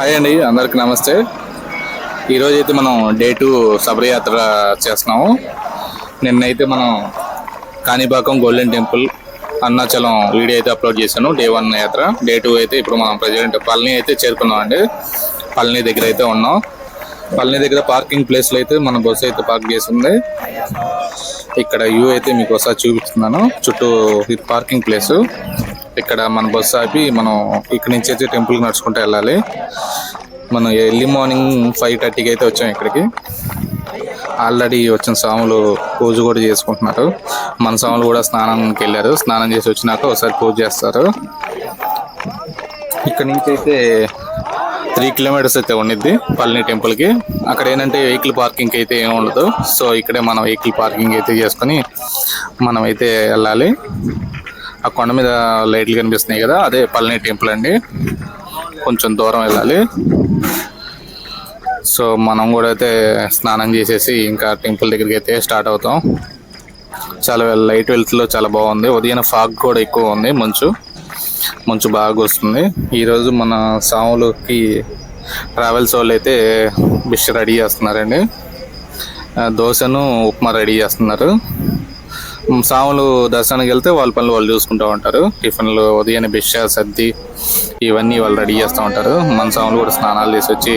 Hi అండి అందరికి నమస్తే. ఈరోజు అయితే మనం డే టూ శబరియాత్ర చేస్తున్నాము. నిన్నైతే మనం Kanipakam golden temple Arunachalam video అయితే అప్లోడ్ చేశాను డే వన్ యాత్ర. డే టూ అయితే ఇప్పుడు మనం ప్రజెంట్ పళని అయితే చేరుకున్నాం అండి పళని దగ్గర అయితే ఉన్నాం. పళని దగ్గర పార్కింగ్ ప్లేస్లో అయితే మన బస్సు అయితే పార్క్ చేసింది. ఇక్కడ వ్యూ అయితే మీకు ఒకసారి చూపిస్తున్నాను. చుట్టూ పార్కింగ్ ప్లేసు. ఇక్కడ మన బస్సు ఆపి మనం ఇక్కడ నుంచి అయితే టెంపుల్కి నడుచుకుంటూ వెళ్ళాలి. మనం ఎర్లీ మార్నింగ్ ఫైవ్ థర్టీకి అయితే వచ్చాం ఇక్కడికి. ఆల్రెడీ వచ్చిన స్వాములు పూజ కూడా చేసుకుంటున్నారు. మన స్వాములు కూడా స్నానానికి వెళ్ళారు. స్నానం చేసి వచ్చినాక ఒకసారి పూజ చేస్తారు. ఇక్కడ నుంచి అయితే త్రీ కిలోమీటర్స్ అయితే ఉండిద్ది పళని టెంపుల్కి అక్కడ ఏంటంటే వెహికల్ పార్కింగ్ అయితే ఏమి ఉండదు. సో ఇక్కడే మనం వెహికల్ పార్కింగ్ అయితే చేసుకొని మనం అయితే వెళ్ళాలి. ఆ కొండ మీద లైట్లు కనిపిస్తున్నాయి కదా అదే పళని టెంపుల్ అండి. కొంచెం దూరం వెళ్ళాలి. సో మనం కూడా అయితే స్నానం చేసేసి ఇంకా టెంపుల్ దగ్గరికి అయితే స్టార్ట్ అవుతాం. చాలా లైట్ వెళ్తులో చాలా బాగుంది. ఉదయం ఫాగ్ కూడా ఎక్కువ ఉంది మంచు. మంచు బాగా వస్తుంది. ఈరోజు మన సాములకి ట్రావెల్స్ వాళ్ళు అయితే బిష్ రెడీ చేస్తున్నారండి. దోశను ఉప్మా రెడీ చేస్తున్నారు. స్వాములు సాములు దర్శనానికి వెళ్తే వాళ్ళ పనులు వాళ్ళు చూసుకుంటూ ఉంటారు. టిఫిన్లు ఉదయం బిష సర్ది ఇవన్నీ వాళ్ళు రెడీ చేస్తూ ఉంటారు. మన సాములు కూడా స్నానాలు చేసి వచ్చి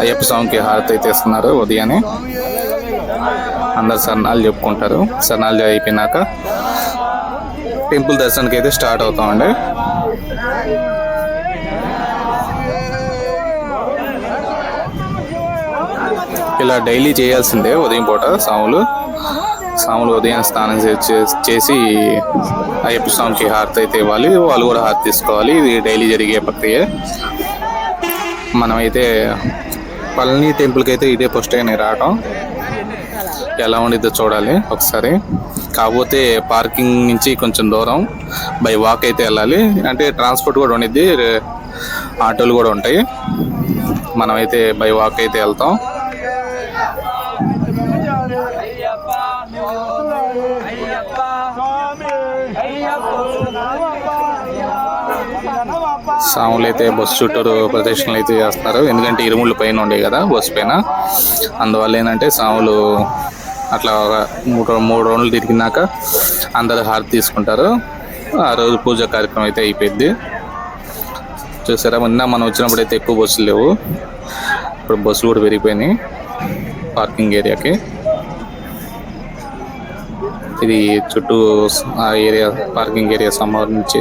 అయ్యప్ప స్వామికి హారతి అయితే ఇస్తున్నారు ఉదయాన్నే. అందరు సన్నాలు చెప్పుకుంటారు. సన్నాలు అయిపోయినాక టెంపుల్ దర్శనానికి అయితే స్టార్ట్ అవుతామండి ఇలా డైలీ చేయాల్సిందే ఉదయం పూట సాములు. స్వాములు ఉదయం స్నానం చేసి అయ్యప్ప స్వామికి హారతి అయితే ఇవ్వాలి. వాళ్ళు కూడా హారతి తీసుకోవాలి. ఇది డైలీ జరిగే ప్రక్రియ. మనమైతే పళని టెంపుల్కి అయితే ఇదే ఫస్ట్ టైం రావటం. ఎలా ఉండిద్దో చూడాలి ఒకసారి. కాకపోతే పార్కింగ్ నుంచి కొంచెం దూరం. బై వాక్ అయితే వెళ్ళాలి. అంటే ట్రాన్స్పోర్ట్ కూడా ఉండిద్ది. ఆటోలు కూడా ఉంటాయి. మనమైతే బై వాక్ అయితే వెళ్తాం. సాములు అయితే బస్సు చుట్టూరు ప్రదక్షిణలు అయితే చేస్తారు. ఎందుకంటే ఇరుముళ్ళు పైన ఉండే కదా బస్సు పైన. అందువల్ల ఏంటంటే సాములు అట్లా ఒక మూడు మూడు రౌండ్లు తిరిగినాక అందరూ హారతి తీసుకుంటారు. ఆ రోజు పూజ కార్యక్రమం అయితే అయిపోయింది. చూసారా మొన్న మనం వచ్చినప్పుడు అయితే ఎక్కువ బస్సులు లేవు. ఇప్పుడు బస్సులు కూడా పెరిగిపోయినాయి పార్కింగ్ ఏరియాకి. ఇది చుట్టూ ఆ ఏరియా పార్కింగ్ ఏరియా సంబంధించి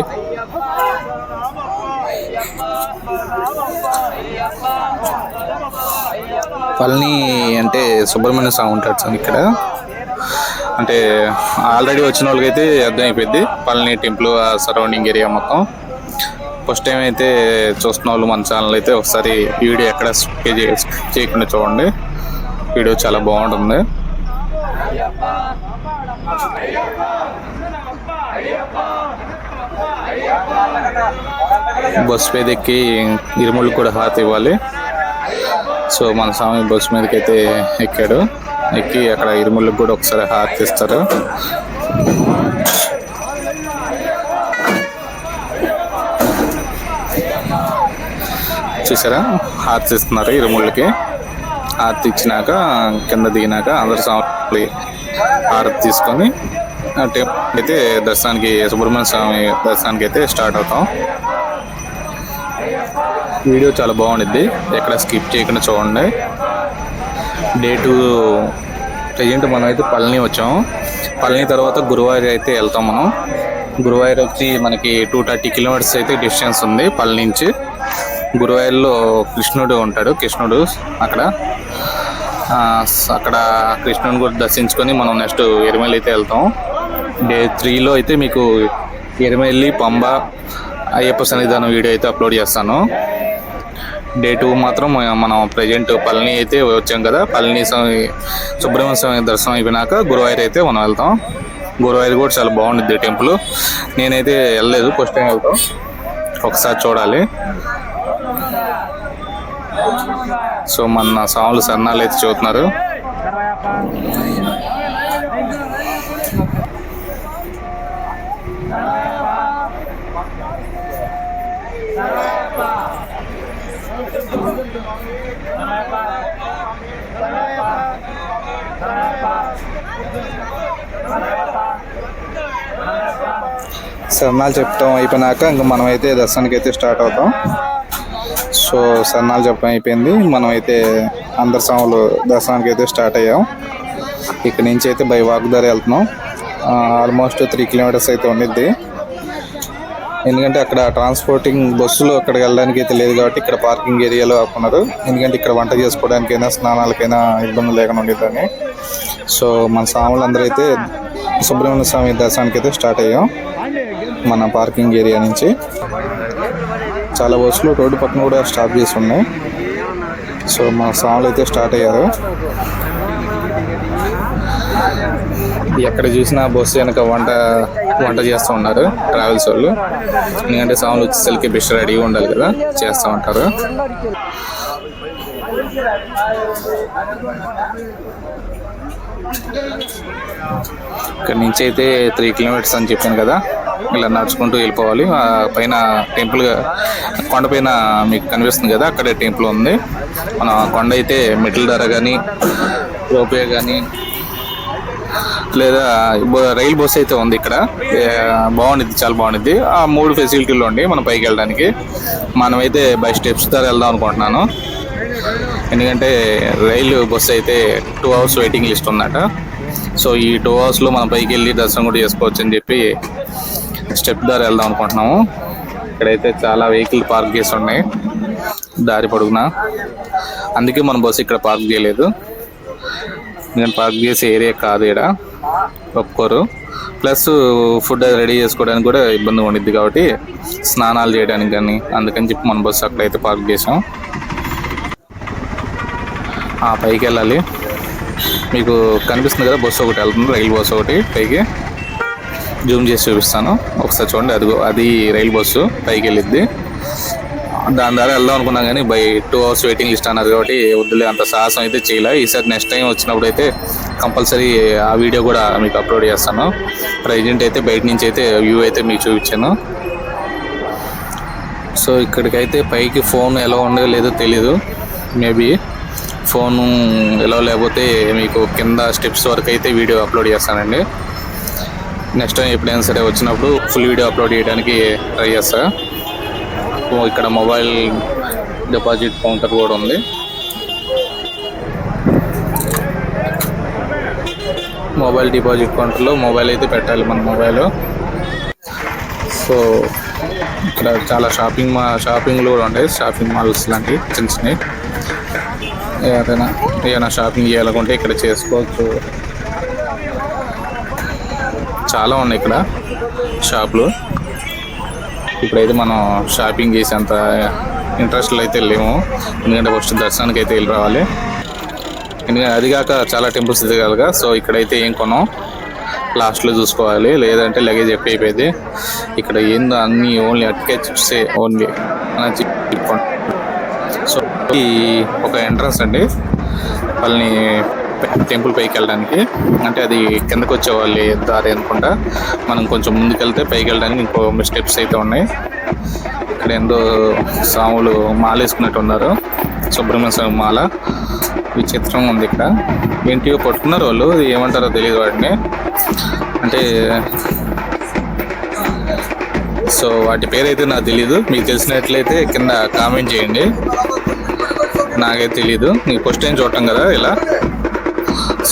పళని అంటే సుబ్రహ్మణ్య స్వామి ఉంటాడు సార్ ఇక్కడ. అంటే ఆల్రెడీ వచ్చిన వాళ్ళకైతే అర్థమైపోయింది. పళని టెంపుల్ ఆ సరౌండింగ్ ఏరియా మొత్తం. ఫస్ట్ టైం అయితే చూస్తున్న వాళ్ళు మన ఛానల్ అయితే ఒకసారి వీడియో ఎక్కడ స్కిప్ చేయకుండా చూడండి. వీడియో చాలా బాగుంటుంది. బస్ మీద ఎక్కి ఇరుముళ్ళు కూడా హాత్ ఇవ్వాలి. సో మన స్వామి బస్ మీదకి అయితే ఎక్కాడు. ఎక్కి అక్కడ ఇరుములకు కూడా ఒకసారి హారతి ఇస్తారు. చూసారా? హారతి ఇస్తున్నారు ఇరుముళ్ళకి హారతి ఇచ్చినాక కింద దిగినాక అందరు స్వామి హారతి తీసుకొని అయితే దర్శనానికి సుబ్రహ్మణ్య స్వామి దర్శనానికి అయితే స్టార్ట్ అవుతాం. వీడియో చాలా బాగుండిద్ది. ఎక్కడ స్కిప్ చేయకుండా చూడండి. డే టూ ప్రజెంట్ మనం అయితే పళని వచ్చాము. పళని తర్వాత గురువాయూర్ అయితే వెళ్తాం మనం. గురువాయూర్ వచ్చి మనకి టూ థర్టీ కిలోమీటర్స్ అయితే డిస్టెన్స్ ఉంది పళని నుంచి. గురువాయూర్లో కృష్ణుడు ఉంటాడు కృష్ణుడు అక్కడ. అక్కడ కృష్ణుని కూడా దర్శించుకొని మనం నెక్స్ట్ ఎరిమేలి అయితే వెళ్తాం. డే త్రీలో అయితే మీకు ఎరిమేలి పంబ అయ్యప్ప సన్నిధానం వీడియో అయితే అప్లోడ్ చేస్తాను. డే టూ మాత్రం మనం ప్రజెంట్ పళని అయితే వచ్చాం కదా. పళని స్వామి సుబ్రహ్మణ్య స్వామి దర్శనం అయిపోయినాక గురువాయూర్ అయితే మనం వెళ్తాం. గురువాయూర్ కూడా చాలా బాగుంటుంది టెంపుల్ నేనైతే వెళ్ళలేదు ఫస్ట్ టైం వెళ్తాం. ఒకసారి చూడాలి. సో మన సాములు సన్నాలు అయితే చూస్తున్నారు. సన్నాలు చెప్తాం అయిపోయినాక ఇంకా మనం అయితే దర్శనానికి అయితే స్టార్ట్ అవుతాం. సో సన్నాలు చెప్పడం అయిపోయింది. మనమైతే అందరి స్వాములు దర్శనానికి అయితే స్టార్ట్ అయ్యాం. ఇక్కడ నుంచి అయితే బై వాక్ దారి వెళ్తున్నాం. ఆల్మోస్ట్ త్రీ కిలోమీటర్స్ అయితే ఉండిద్ది. ఎందుకంటే అక్కడ ట్రాన్స్పోర్టింగ్ బస్సులు అక్కడికి వెళ్ళడానికి అయితే లేదు కాబట్టి ఇక్కడ పార్కింగ్ ఏరియాలో ఆపుకున్నారు ఎందుకంటే ఇక్కడ వంట చేసుకోవడానికైనా స్నానాలకైనా ఇబ్బంది లేకుండా ఉండిద్దని సో మన స్వాములు అందరూ అయితే సుబ్రహ్మణ్య స్వామి దర్శనానికి అయితే స్టార్ట్ అయ్యాం. మన పార్కింగ్ ఏరియా నుంచి. చాలా బస్సులు రోడ్డు పక్కన కూడా స్టాప్ చేసి ఉన్నాయి. సో మన స్వాములు అయితే స్టార్ట్ అయ్యారు. ఎక్కడ చూసినా బస్సు వెనక వంట వంట చేస్తూ ఉన్నారు ట్రావెల్స్ వాళ్ళు. ఎందుకంటే సాములు వచ్చేసరికి బెస్ట్ రెడీగా ఉండాలి కదా చేస్తూ ఉంటారు. ఇక్కడ నుంచి అయితే త్రీ కిలోమీటర్స్ అని చెప్పాను కదా ఇలా నడుచుకుంటూ వెళ్ళిపోవాలి. ఆ పైన టెంపుల్ కొండపైన మీకు కనిపిస్తుంది కదా అక్కడే టెంపుల్ ఉంది. మన కొండ అయితే మెట్ల ధర కానీ రోపే కానీ లేదా రైల్ రైలు బస్సు అయితే ఉంది ఇక్కడ. బాగుండిద్ది చాలా బాగుండిద్ది. ఆ మూడు ఫెసిలిటీలు ఉండి మనం పైకి వెళ్ళడానికి మనమైతే బై స్టెప్స్ ద్వారా వెళ్దాం అనుకుంటున్నాను. ఎందుకంటే రైలు బస్సు అయితే టూ అవర్స్ వెయిటింగ్ లిస్ట్ ఉందట. సో ఈ టూ అవర్స్లో మనం పైకి వెళ్ళి దర్శనం కూడా చేసుకోవచ్చు అని చెప్పి స్టెప్ ద్వారా వెళ్దాం అనుకుంటున్నాము. ఇక్కడైతే చాలా వెహికల్ పార్క్ చేసి ఉన్నాయి. దారి పొడుగున. అందుకే మనం బస్సు ఇక్కడ పార్క్ చేయలేదు. నేను పార్క్ చేసే ఏరియా కాదు ఇక్కడ ఒప్పుకోరు. ప్లస్ ఫుడ్ అది రెడీ చేసుకోవడానికి కూడా ఇబ్బంది ఉండిద్ది కాబట్టి స్నానాలు చేయడానికి కానీ అందుకని చెప్పి మన బస్సు అక్కడైతే పార్క్ చేసాం ఆ, పైకి వెళ్ళాలి. మీకు కనిపిస్తుంది కదా బస్సు ఒకటి వెళ్తుంది రైలు బస్సు ఒకటి పైకి. జూమ్ చేసి చూపిస్తాను. ఒకసారి చూడండి అదిగో అది రైలు బస్సు పైకి వెళ్ళిద్ది. దాని ద్వారా వెళ్దాం అనుకున్నాం కానీ by two hours waiting list అన్నారు కాబట్టి వద్దులే అంత సాహసం అయితే చేయలే. ఈసారి నెక్స్ట్ టైం వచ్చినప్పుడు అయితే కంపల్సరీ ఆ వీడియో కూడా మీకు అప్లోడ్ చేస్తాను. ప్రజెంట్ అయితే బయట నుంచి అయితే వ్యూ అయితే మీకు చూపించాను. సో ఇక్కడికైతే పైకి ఫోన్ ఎలా ఉండదో లేదో తెలీదు. మేబీ ఫోన్ ఎలా లేకపోతే మీకు కింద స్టెప్స్ వరకు అయితే వీడియో అప్లోడ్ చేస్తానండి. నెక్స్ట్ టైం ఎప్పుడైనా సరే వచ్చినప్పుడు ఫుల్ వీడియో అప్లోడ్ చేయడానికి ట్రై చేస్తాను ఇక్కడ మొబైల్ డిపాజిట్ కౌంటర్ కూడా ఉంది. మొబైల్ డిపాజిట్ కౌంటర్లో మొబైల్ అయితే పెట్టాలి మన మొబైల్. సో ఇక్కడ చాలా షాపింగ్ మా షాపింగ్లు కూడా ఉంటాయి షాపింగ్ మాల్స్ లాంటివి చిన్న చిన్నవి. ఏదైనా ఏదైనా షాపింగ్ చేయాలనుకుంటే ఇక్కడ చేసుకోవచ్చు. చాలా ఉన్నాయి ఇక్కడ షాపులు. ఇప్పుడైతే మనం షాపింగ్ చేసేంత ఇంట్రెస్ట్లో అయితే లేము ఎందుకంటే ఫస్ట్ దర్శనానికి అయితే వెళ్ళి రావాలి. ఎందుకంటే అది కాక చాలా టెంపుల్స్ తిరగాలిగా సో ఇక్కడైతే ఏం కొనం? లాస్ట్లో చూసుకోవాలి. లేదంటే లగేజ్ ఎక్కువ అయిపోయింది ఇక్కడ ఏందో అన్ని ఓన్లీ అట్కే చిప్సే ఓన్లీ సో ఈ ఒక ఎంట్రన్స్ అండి. వాళ్ళని టెంపుల్ పైకి వెళ్ళడానికి. అంటే అది కిందకు వచ్చేవాళ్ళు దారి అనుకుంటా. మనం కొంచెం ముందుకెళ్తే పైకి వెళ్ళడానికి ఇంకో స్టెప్స్ అయితే ఉన్నాయి. ఇక్కడ ఏందో సాములు మాల వేసుకున్నట్టు ఉన్నారు సుబ్రహ్మణ్య స్వామి మాల. విచిత్రంగా ఉంది ఇక్కడ. ఏంటివో పట్టుకున్నారు వాళ్ళు. ఏమంటారో తెలియదు వాటిని. అంటే సో వాటి పేరైతే నాకు తెలియదు మీకు తెలిసినట్లయితే కింద కామెంట్ చేయండి. నాకైతే తెలీదు. నీకు ఫస్ట్ టైం చూడటం కదా ఇలా?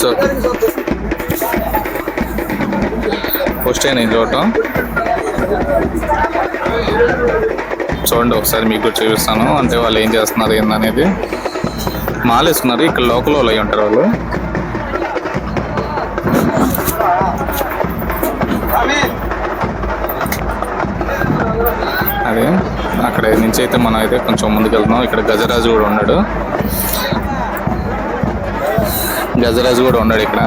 సో ఫస్ట్ అయినా చూడటం చూడండి ఒకసారి మీకు కూడా చూపిస్తాను. అంటే వాళ్ళు ఏం చేస్తున్నారు ఏందనేది. మాలేసుకున్నారు ఇక్కడ లోకల్ వాళ్ళు అయి ఉంటారు వాళ్ళు. అదే అక్కడ నుంచి అయితే మనం అయితే కొంచెం ముందుకు వెళ్తున్నాం ఇక్కడ గజరాజు కూడా ఉన్నాడు. గజరాజు కూడా ఉన్నాడు ఇక్కడ.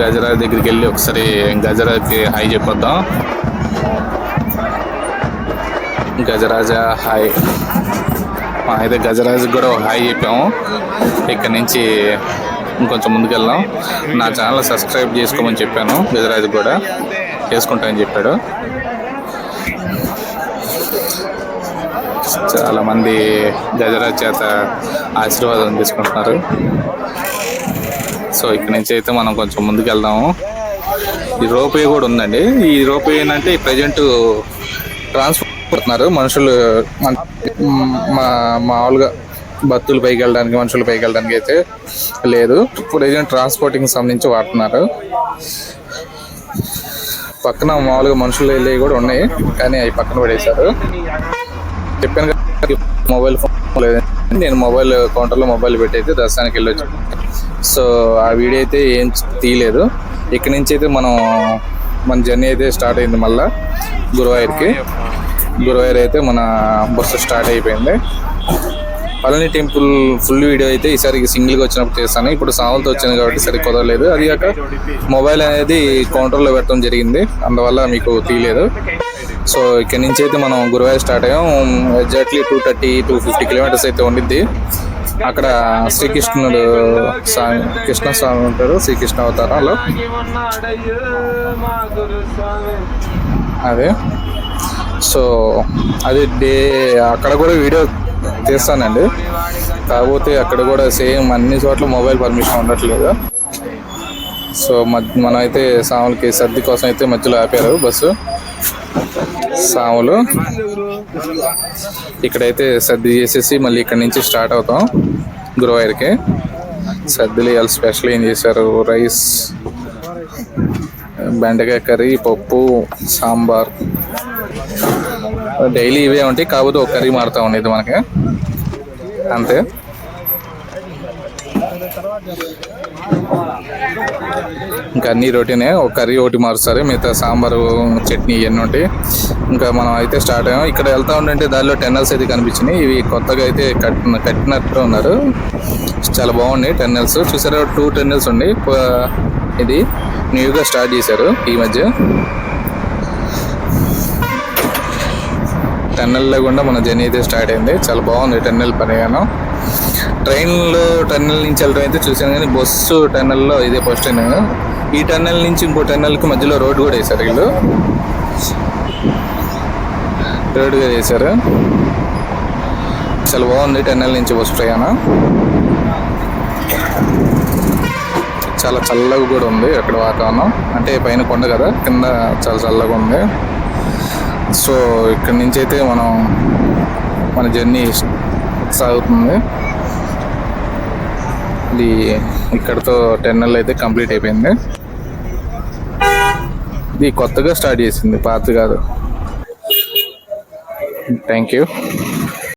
గజరాజ్ దగ్గరికి వెళ్ళి ఒకసారి గజరాజ్కి హాయ్ చెప్పొద్దాం. గజరాజా హాయ్ మా అయితే గజరాజుకి కూడా ఒక హాయ్ చెప్పాము. ఇక్కడ నుంచి ఇంకొంచెం ముందుకెళ్ళాం నా ఛానల్ సబ్స్క్రైబ్ చేసుకోమని చెప్పాను. గజరాజు కూడా చేసుకుంటానని చెప్పాడు. చాలా మంది గజరాజ్ చేత ఆశీర్వాదం తీసుకుంటున్నారు. సో ఇక్కడ నుంచి అయితే మనం కొంచెం ముందుకు వెళ్దాము ఈ రోపే కూడా ఉందండి. ఈ రోపే ఏంటంటే ప్రజెంట్ ట్రాన్స్పోర్ట్ అవుతున్నారు మనుషులు మా మామూలుగా భక్తులు పైకి వెళ్ళడానికి మనుషులు పైకి వెళ్ళడానికి అయితే లేదు. ప్రజెంట్ ట్రాన్స్పోర్టింగ్ సంబంధించి వాడుతున్నారు. పక్కన మామూలుగా మనుషులు వెళ్ళేవి కూడా ఉన్నాయి. కానీ అవి పక్కన పడేశారు. చెప్పాను మొబైల్ ఫోన్ లేదండి నేను మొబైల్ కౌంటర్లో మొబైల్ పెట్టి అయితే దర్శనానికి వెళ్ళొచ్చు సో ఆ వీడియో అయితే ఏం తీయలేదు. ఇక్కడి నుంచి అయితే మనం మన జర్నీ అయితే స్టార్ట్ అయింది మళ్ళా గురువాయూర్కి. గురువాయూర్ అయితే మన బస్సు స్టార్ట్ అయిపోయింది. పళని టెంపుల్ ఫుల్ వీడియో అయితే ఈసారి సింగిల్గా వచ్చినప్పుడు చేస్తాను. ఇప్పుడు సావులతో వచ్చింది కాబట్టి సరి కుదరలేదు. అది కాక మొబైల్ అనేది కౌంటర్లో పెట్టడం జరిగింది. అందువల్ల మీకు తీయలేదు. సో ఇక్కడ నుంచి అయితే మనం గురువారి స్టార్ట్ అయ్యాం. Exactly two thirty two fifty kilometres అయితే ఉండిద్ది. అక్కడ శ్రీకృష్ణుడు స్వామి కృష్ణ స్వామి ఉంటారు. శ్రీకృష్ణ అవతారాలు అదే. సో అది డే అక్కడ కూడా వీడియో తీస్తానండి కాకపోతే అక్కడ కూడా సేమ్ అన్ని చోట్ల మొబైల్ పర్మిషన్ ఉండట్లేదు. సో మనమైతే సాములకి సర్ది కోసం అయితే మధ్యలో ఆపారు బస్సు. సాములు. ఇక్కడైతే సర్ది చేసేసి మళ్ళీ ఇక్కడ నుంచి స్టార్ట్ అవుతాం గురువాయూర్కి. సర్దిలు ఇవాళ స్పెషల్ ఏం చేశారు? రైస్ బెండకాయ కర్రీ పప్పు సాంబార్. డైలీ ఇవే ఉంటాయి. కాకపోతే ఒక కర్రీ మారుతా ఉండేది మనకి. అంతే. ఇంకా అన్ని రొటీనే. ఒక కర్రీ ఒకటి మారుస్తారు. మిగతా సాంబారు చట్నీ ఇవన్నీ ఉంటాయి. ఇంకా మనం అయితే స్టార్ట్ అయ్యాం. ఇక్కడ వెళ్తా ఉంటే దానిలో టెన్నల్స్ అయితే కనిపించినాయి. ఇవి కొత్తగా అయితే కట్టిన కట్టినట్టు ఉన్నారు. చాలా బాగున్నాయి టెన్నెల్స్. చూసారా? టూ టెన్నెల్స్ ఉన్నాయి. ఇది న్యూగా స్టార్ట్ చేశారు ఈ మధ్య. టన్నెల్ గుండా మన జర్నీ అయితే స్టార్ట్ అయింది. చాలా బాగుంది టన్నెల్ ప్రయాణం. ట్రైన్లో టన్నెల్ నుంచి వెళ్ళడం అయితే చూసాను కానీ బస్సు టన్నెల్లో ఇదే ఫస్ట్ టైం ఈ టన్నెల్ నుంచి ఇంకో టన్నెల్కి మధ్యలో రోడ్డు కూడా వేశారు వీళ్ళు. రోడ్డు కూడా వేశారు. చాలా బాగుంది టన్నెల్ నుంచి బస్సు ప్రయాణం. చాలా చల్లగా కూడా ఉంది అక్కడ వాతావరణం. అంటే పైన కొండ కదా కింద చాలా చల్లగా ఉంది. సో ఇక్కడ నుంచి అయితే మనం మన జర్నీ సాగుతుంది. ఇది ఇక్కడతో టెన్నెల్ అయితే కంప్లీట్ అయిపోయింది. ఇది కొత్తగా స్టార్ట్ చేసింది పాత కాదు. Thank you